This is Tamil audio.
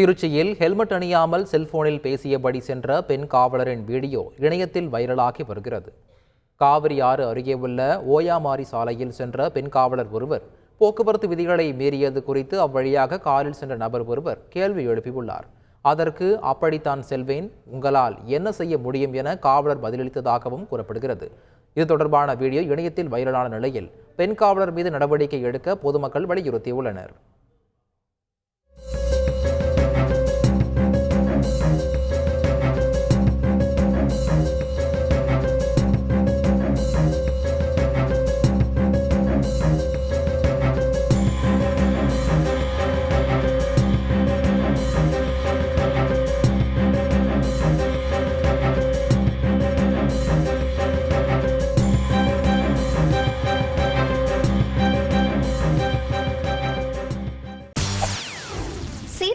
திருச்சியில் ஹெல்மெட் அணியாமல் செல்போனில் பேசியபடி சென்ற பெண் காவலரின் வீடியோ இணையத்தில் வைரலாகி வருகிறது. காவிரி ஆறு அருகே உள்ள ஓயாமாரி சாலையில் சென்ற பெண் காவலர் ஒருவர் போக்குவரத்து விதிகளை மீறியது குறித்து அவ்வழியாக காரில் சென்ற நபர் ஒருவர் கேள்வி எழுப்பியுள்ளார். அதற்கு அப்படித்தான் செல்வேன் உங்களால் என்ன செய்ய முடியும் என காவலர் பதிலளித்ததாகவும் கூறப்படுகிறது. இது தொடர்பான வீடியோ இணையத்தில் வைரலான நிலையில் பெண் காவலர் மீது நடவடிக்கை எடுக்க பொதுமக்கள் வலியுறுத்தியுள்ளனர்.